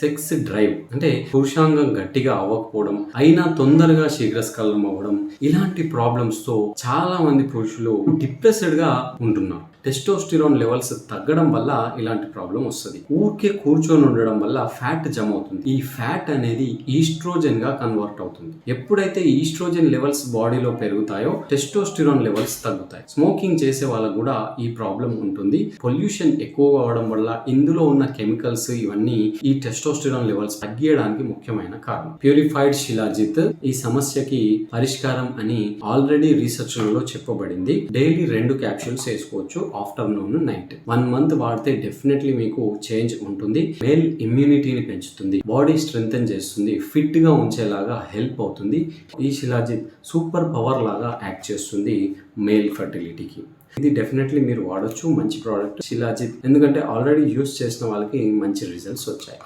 Sex drive అంటే పురుషాంగం గట్టిగా అవ్వకపోవడం అయినా తొందరగా శీఘ్రస్ఖలనం అవ్వడం ఇలాంటి ప్రాబ్లమ్స్తో చాలా మంది పురుషులు డిప్రెస్డ్గా ఉంటున్నారు. టెస్టోస్టిరాన్ లెవెల్స్ తగ్గడం వల్ల ఇలాంటి ప్రాబ్లం వస్తుంది. ఊరికే కూర్చొని ఉండడం వల్ల ఫ్యాట్ జమ అవుతుంది. ఈ ఫ్యాట్ అనేది ఈస్ట్రోజెన్గా కన్వర్ట్ అవుతుంది. ఎప్పుడైతే ఈస్ట్రోజెన్ లెవెల్స్ బాడీలో పెరుగుతాయో టెస్టోస్టిరాన్ లెవెల్స్ తగ్గుతాయి. స్మోకింగ్ చేసే వాళ్ళకు కూడా ఈ ప్రాబ్లం ఉంటుంది. పొల్యూషన్ ఎక్కువ అవడం వల్ల ఇందులో ఉన్న కెమికల్స్ ఇవన్నీ ఈ టెస్టోస్టిరాన్ లెవెల్స్ తగ్గియడానికి ముఖ్యమైన కారణం. ప్యూరిఫైడ్ శిలాజిత్ ఈ సమస్యకి పరిష్కారం అని ఆల్రెడీ రీసెర్చ్లలో చెప్పబడింది. డైలీ రెండు క్యాప్సూల్స్ వేసుకోవచ్చు ఆఫ్టర్నూన్ నైట్ వన్ మంత్ వాడితే డెఫినెట్లీ మీకు చేంజ్ ఉంటుంది. మేల్ ఇమ్యూనిటీని పెంచుతుంది. బాడీ స్ట్రెంగ్తన్ చేస్తుంది. ఫిట్గా ఉంచేలాగా హెల్ప్ అవుతుంది. ఈ శిలాజిత్ సూపర్ పవర్ లాగా యాక్ట్ చేస్తుంది మేల్ ఫర్టిలిటీకి ఇది డెఫినెట్లీ మీరు వాడచ్చు మంచి ప్రోడక్ట్ శిలాజిత్ ఎందుకంటే ఆల్రెడీ యూస్ చేసిన వాళ్ళకి మంచి రిజల్ట్స్ వచ్చాయి.